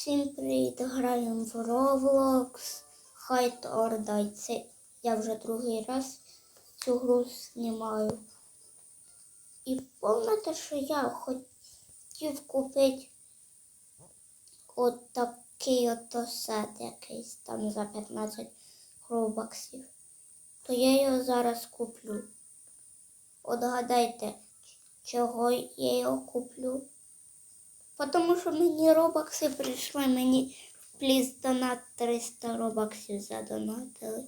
Всім привіт! Граємо в Roblox Hide or. Це я вже другий раз цю гру знімаю. І пам'ятаєте, що я хотів купити от такий ото сет якийсь там за 15 робоксів. То я його зараз куплю. От гадайте, чого я його куплю? Потому що мені робокси прийшли, мені в пліс донат 300 робоксів задонатили.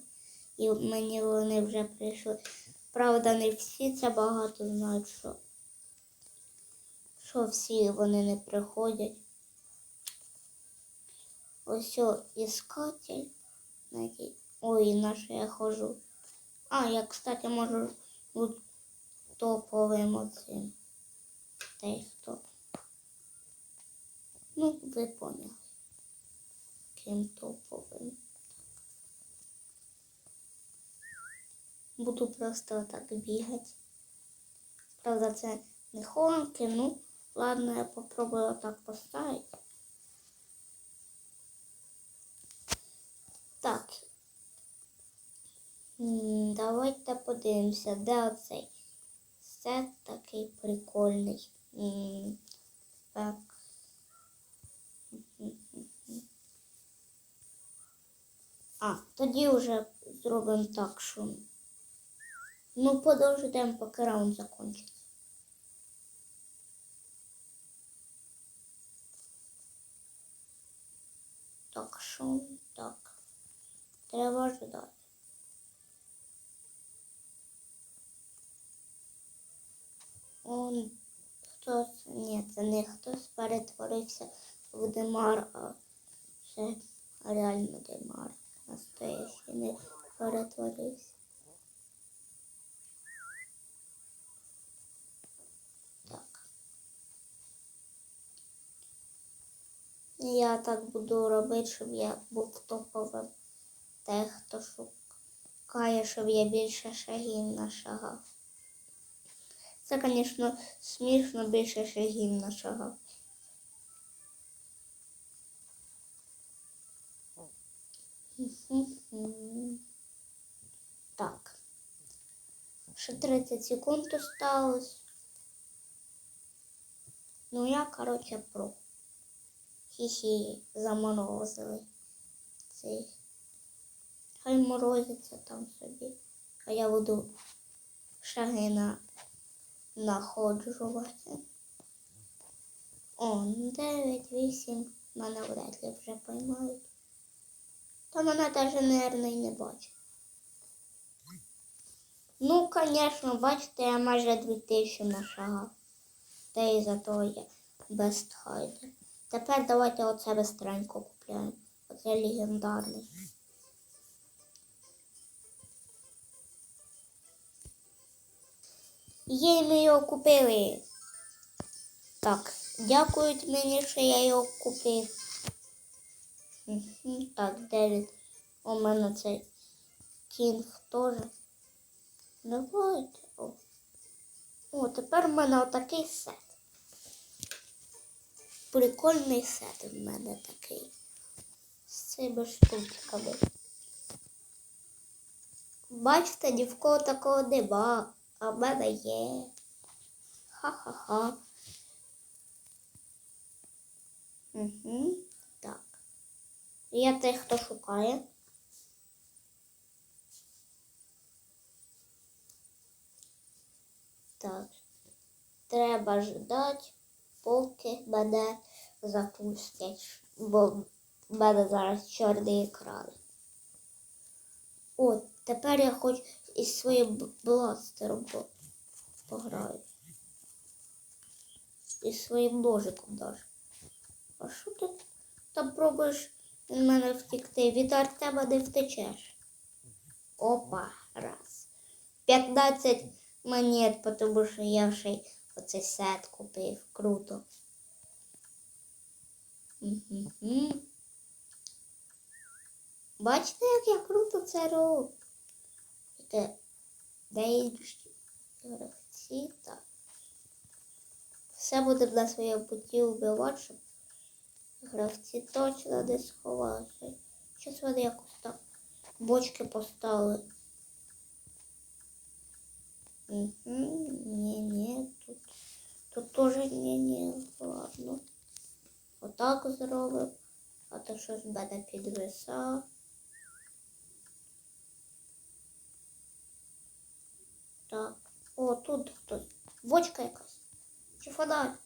І мені вони вже прийшли. Правда, не всі це багато знають, що, що всі вони не приходять. Ось о, іскатель. Ой, на що я хожу. А, я, кстати, можу бути топовим оцим. Та й. Ну, ви поняли. Ким топовим. Буду просто так бігати. Правда, це не хованки, ну, ладно, я попробую так поставити. Так. Давайте подивимося, де оцей сет такий прикольний. Так. А, тоді вже зробимо так, що. Ну, подождемо, поки раунд закінчиться. Так, що так. Треба ждати. Он хтось, ні, це не хтось перетворився в Демар, а це реально Демар. Настоящий не перетворився. Так. Я так буду робити, щоб я був топовим. Те, хто шукає, щоб я більше шагів нашагав. Це, звісно, смішно більше шагів нашагав. Так. Ще 30 секунд осталось. Ну, я, короче, про. Хі-хі, заморозили. Цей. Хай морозиться там собі. А я буду шаги на находжувати. О, 9, 8. Мене вряд ли вже поймають. Та мене навіть, і не бачить. Ну, звісно, бачите, я майже 2000 нашагав. Та і зато я Best Hider. Тепер давайте оце быстренько купляємо. Оце легендарний. Є, ми його купили. Так, дякують мені, що я його купив. Так, Девід. У мене цей кінг теж. Давайте. О. О, тепер в мене отакий сет. Прикольний сет в мене такий. З цими штучками. Бачите, ні в кого такого нема, а в мене є. Ха-ха-ха. Угу. Я тих, хто шукає. Так. Треба ждати, поки мене запустять, бо в мене зараз чорний екран. О, тепер я хоч із своїм бластером пограю. Із своїм ножиком даже. А що ти там пробуєш від мене втекти? Від Артема не втечеш. Опа, раз. 15 монет, тому що я вже оцей сет купив. Круто. Мгм. Бачите, як я круто це роблю? Де, де інші гравці? Так. Все буде на своєму путі вбивати, Гравці точно не сховалися. Щось вони якось так бочки поставили. Угу, ні, ні, тут, тут теж ні, ні, ладно. Отак зробив, а то щось мене підвисав. Так. О, тут хтось. Бочка якась. Чи фонарь?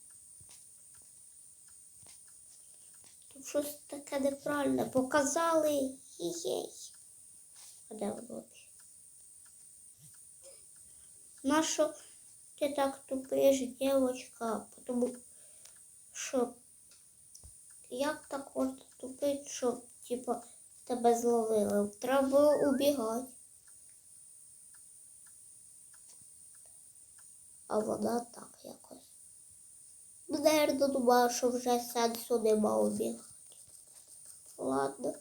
Тут щось таке неправильне. Показали. Хі-хей. А де воно? Нащо ти так тупиш, дівчинка? Тому що як так можна тупити, щоб типа тебе зловили? Треба було убігати. А вона так якось. Ну, наверно, думала, що вже сенсу нема убігати. Ладно.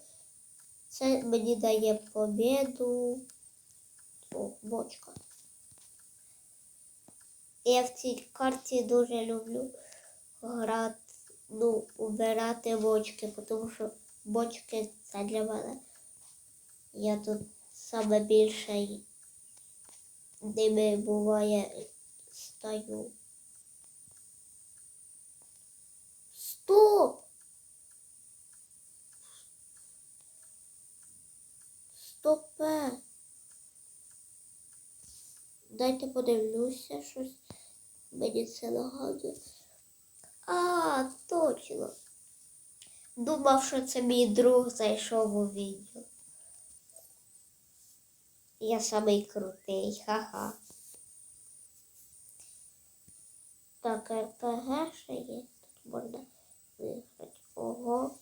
Це мені дає побіду. О, бочка. Я в цій карті дуже люблю грати, ну, убирати бочки, тому що бочки це для мене. Я тут саме більше ними буває стою. Стоп! Стопе. Дайте подивлюся щось. Мені це нагадує. А, точно. Думав, що це мій друг зайшов у відео. Я самий крутий, ха-ха. Так, РПГ ще є. Тут можна виграти. Ого.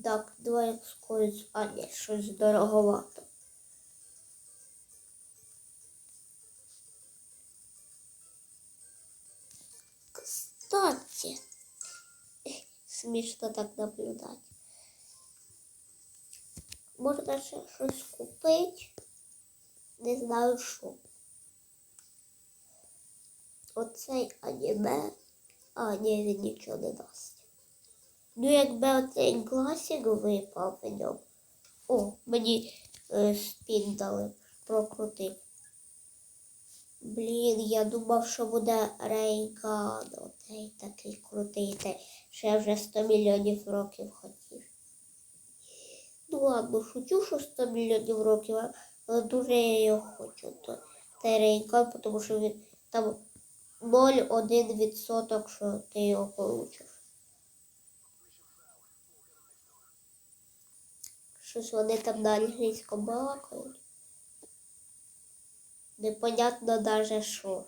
Так, давай скорість. А, ні, щось дороговато. Кстати, смішно так наблюдати. Можна ще щось купити. Не знаю що. Оцей аніме, а ні, він нічого не дасть. Ну, якби оцей класик випав в ньому. О, мені е, спін дали прокрутити. Блін, я думав, що буде Рейган. Оцей такий крутий. Те, що я вже 100 мільйонів років хотів. Ну ладно, шучу, що 100 мільйонів років, але дуже я його хочу. То, той Рейган, тому що він там 0,1%, що ти його получиш. Щось вони там на англійському балакають. Непонятно даже що.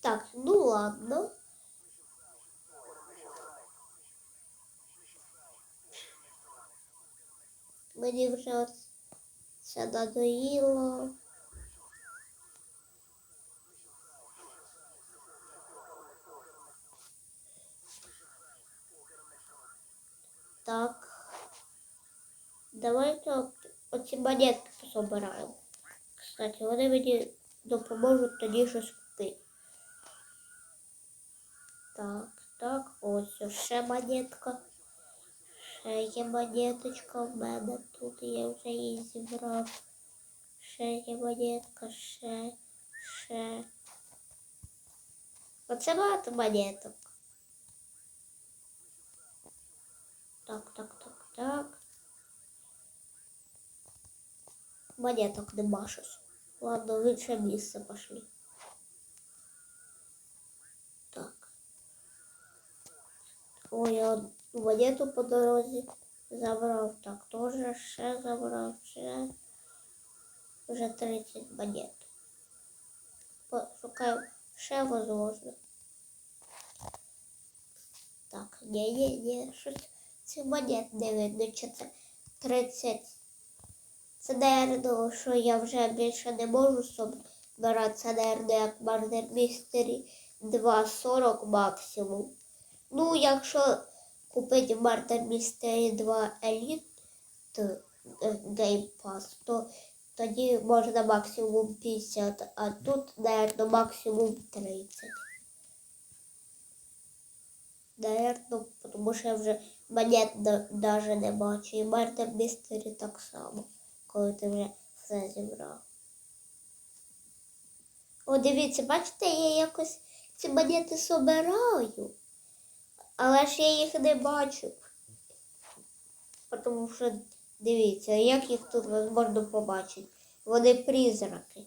Так, ну ладно. Мені вже це надоїло. Так. Давайте оці монетки позабираємо. Кстати, вони мені допоможуть тоді щось купити. Так, так, ось ще монетка. Ще є монеточка в мене тут, я вже її зібрав. Ще є монетка, ще, ще. Оце багато монеток. Так, так, так, так. Монеток нема щось. Ладно, в інше місце пошли. Так. Ой, я монету по дорозі забрав. Так, теж ще забрав, ще. Вже 30 монет. Пошукаю ще возможно. Так, щось ці монет не видно, чи це 30. Це, наверно, що я вже більше не можу собирати. Це, наверно, як Мардер Містері 2.40 максимум. Ну, якщо купити Мардер Містері 2 Elite е, Game Pass, то тоді можна максимум 50, а тут, наверно, максимум 30. Наверно, тому що я вже монет навіть не бачу. І Мартер Містері так само, коли ти вже все зібрав. О, дивіться, бачите, я якось ці монети собираю, але ж я їх не бачу. Тому що дивіться, як їх тут можна побачити. Вони призраки.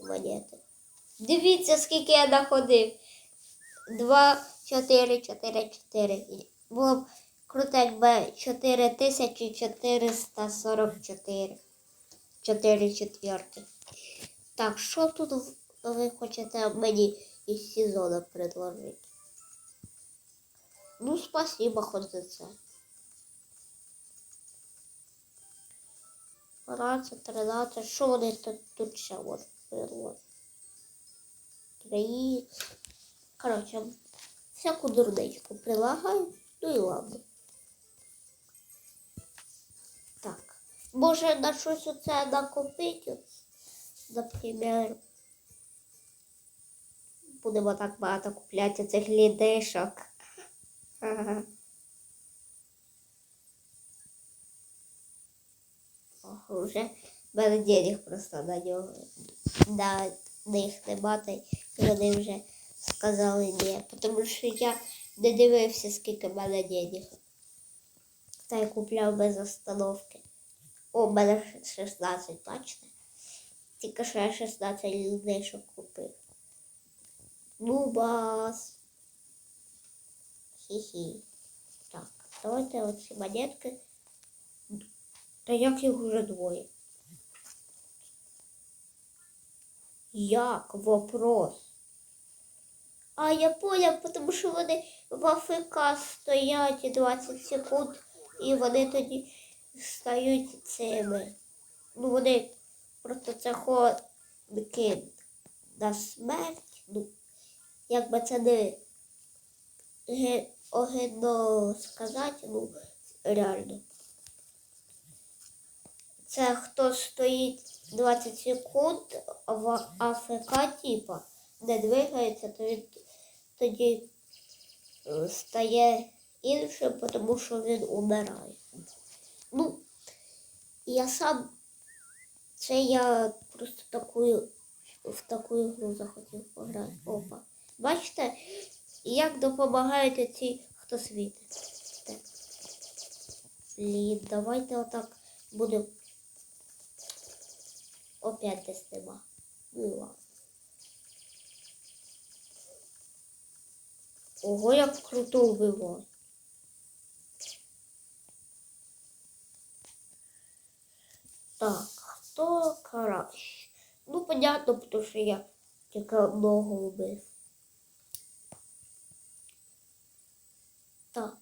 Монети. Дивіться, скільки я находив. Два, чотири, чотири, чотири. Було б круто, якби 4444. Чотири четверки. Так, що тут ви хочете мені із сезону предложити? Ну, спасибо хоч за це. 12, 13, що вони тут, тут ще можуть предложити? 3 Коротше, всяку дурничку прилагаю, ну і ладно. Може на щось оце накопити? Наприклад, будемо так багато купляти цих лідишок. Ага. Ох, вже мене денег просто на нього. На них немає, і вони вже сказали ні. Тому що я не дивився, скільки мене денег. Та я купляв без остановки. О, в мене 16, бачите? Тільки що я 16 лідишок купив. Ну, бас. Хі-хі. Так, давайте оці монетки. Та як їх уже двоє? Як? Вопрос. А я поняв, тому що вони в АФК стоять 20 секунд, і вони тоді стають цими. Ну, вони просто це ходки на смерть. Ну, як би це не огидно сказати, ну, реально. Це хто стоїть 20 секунд в АФК, типа, не двигається, то він тоді е, стає іншим, тому що він умирає. Ну, я сам, це я просто таку, в таку ігру захотів пограти. Опа. Бачите, як допомагають ці, хто світить. Так. Блін, давайте отак будемо. Опять десь нема. Ну ладно. Ого, як круто вбиває. Так, хто краще? Ну, понятно, тому що я тільки одного вбив. Так.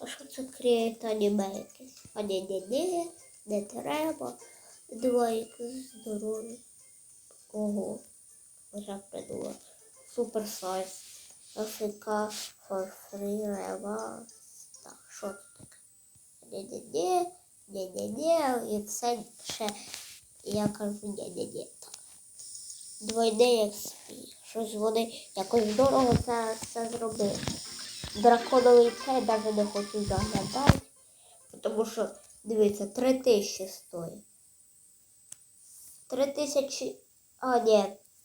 А що це креєт аніме якесь? А ні, ні, ні, не треба. Два якісь здорові. Ого. Вже придумав. Супер сайз. For free rewards. Так, що це таке? Ні-ні-ні, ні-ні-ні, і все ще, я кажу. Так. Двойний XP. Щось вони якось дорого це, це зробили. Драконовий цей навіть не хочу заглядати, тому що, дивіться, три тисячі стоїть. Три тисячі. А, ні,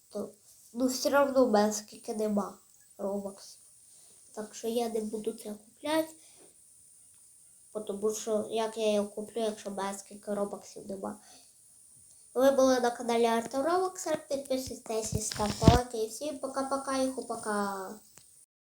то ну все одно в мене скільки нема робоксів. Так що я не буду це купляти. Тому що як я його куплю, якщо безкільки робоксів нема. Ви були на каналі Артур Робоксер. Підписуйтесь і ставте лайки. І всім пока-пока і хупака.